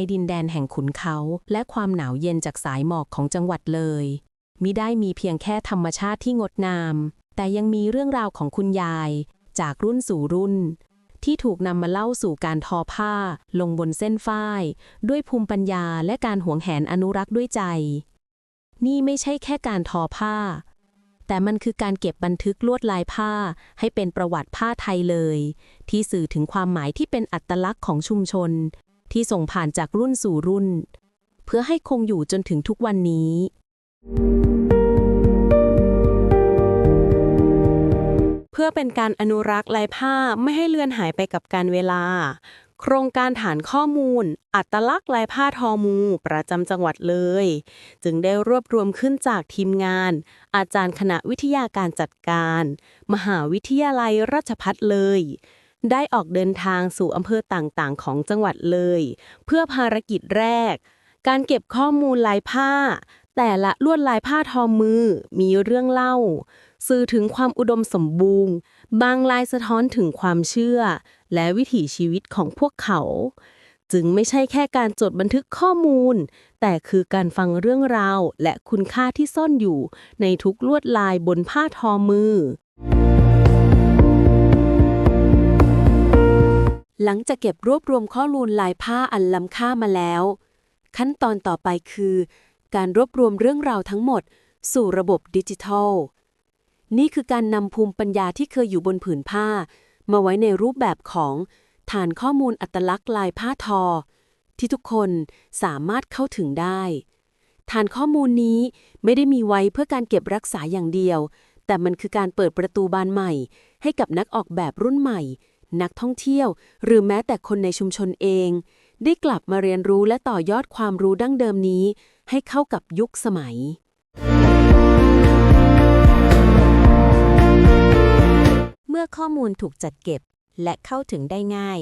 ในดินแดนแห่งขุนเขา และความหนาวเย็นจากสายหมอกของจังหวัดเลยมิได้มีเพียงแค่ธรรมชาติที่งดงาม แต่ยังมีเรื่องราวของคุณยาย จากรุ่นสู่รุ่น ที่ถูกนำมาเล่าสู่การทอผ้า ลงบนเส้นฝ้าย ด้วยภูมิปัญญาและการหวงแหนอนุรักษ์ด้วยใจ นี่ไม่ใช่แค่การทอผ้า แต่มันคือการเก็บบันทึกลวดลายผ้า ให้เป็นประวัติผ้าไทยเลย ที่สื่อถึงความหมายที่เป็นอัตลักษณ์ของชุมชน ที่ส่งผ่านจากรุ่นสู่รุ่น เพื่อให้คงอยู่จนถึงทุกวันนี้ เพื่อเป็นการอนุรักษ์ลายผ้าไม่ให้เลือนหายไปกับการเวลา โครงการฐานข้อมูล อัตลักษณ์ลายผ้าทอมู ประจำจังหวัดเลย จึงได้รวบรวมขึ้นจากทีมงาน อาจารย์คณะวิทยาการจัดการ มหาวิทยาลัยราชพัฒเลย ได้ออกเดินทางสู่อำเภอต่างๆ ของจังหวัดเลย เพื่อภารกิจแรก การเก็บข้อมูลลายผ้า แต่ละลวดลายผ้าทอมือมีเรื่องเล่า สื่อถึงความอุดมสมบูรณ์ บางลายสะท้อนถึงความเชื่อ และวิถีชีวิตของพวกเขา จึงไม่ใช่แค่การจดบันทึกข้อมูล แต่คือการฟังเรื่องราว และคุณค่าที่ซ่อนอยู่ในทุกลวดลายบนผ้าทอมือ หลังจากเก็บรวบรวมข้อมูลลายผ้าอันล้ำค่ามาแล้ว ขั้นตอนต่อไปคือ การรวบรวมเรื่องราวทั้งหมด สู่ระบบดิจิทัล นี่คือการนำภูมิปัญญาที่เคยอยู่บนผืนผ้า มาไว้ในรูปแบบของฐานข้อมูลอัตลักษณ์ลายผ้าทอ ที่ทุกคนสามารถเข้าถึงได้ ฐานข้อมูลนี้ไม่ได้มีไว้เพื่อการเก็บรักษาอย่างเดียว แต่มันคือการเปิดประตูบานใหม่ ให้กับนักออกแบบรุ่นใหม่ นักท่องเที่ยว หรือแม้แต่คนในชุมชนเอง ได้กลับมาเรียนรู้และต่อยอดความรู้ดั้งเดิมนี้ ให้เข้ากับยุคสมัยเมื่อข้อมูลถูกจัดเก็บและเข้าถึงได้ง่าย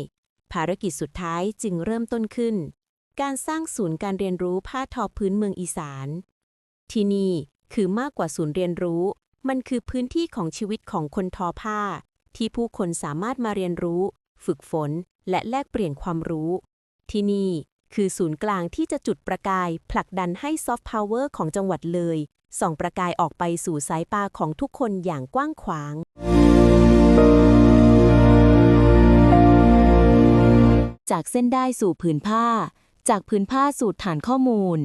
ภารกิจสุดท้ายจึงเริ่มต้นขึ้น การสร้างศูนย์การเรียนรู้ผ้าทอพื้นเมืองอีสาน ที่นี่คือมากกว่าศูนย์เรียนรู้ มันคือพื้นที่ของชีวิตของคนทอผ้า ที่ผู้คนสามารถมาเรียนรู้ ฝึกฝน และแลกเปลี่ยนความรู้ ที่นี่คือศูนย์กลางที่จะจุดประกายผลักดันให้ซอฟต์พาวเวอร์ของจังหวัดเลย ส่องประกายออกไปสู่สายตาของทุกคนอย่างกว้างขวาง จากเส้นได้สู่ผืนผ้า จากผืนผ้าสู่ฐานข้อมูล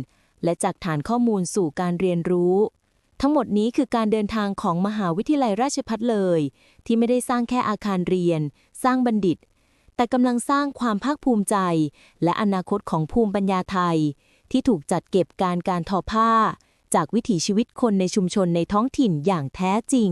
และจากฐานข้อมูลสู่การเรียนรู้ ทั้งหมดนี้คือการเดินทางของมหาวิทยาลัยราชพัฒเลย ที่ไม่ได้สร้างแค่อาคารเรียน สร้างบัณฑิต แต่กำลังสร้างความภาคภูมิใจ และอนาคตของภูมิปัญญาไทย ที่ถูกจัดเก็บการการทอผ้า จากวิถีชีวิตคนในชุมชนในท้องถิ่นอย่างแท้จริง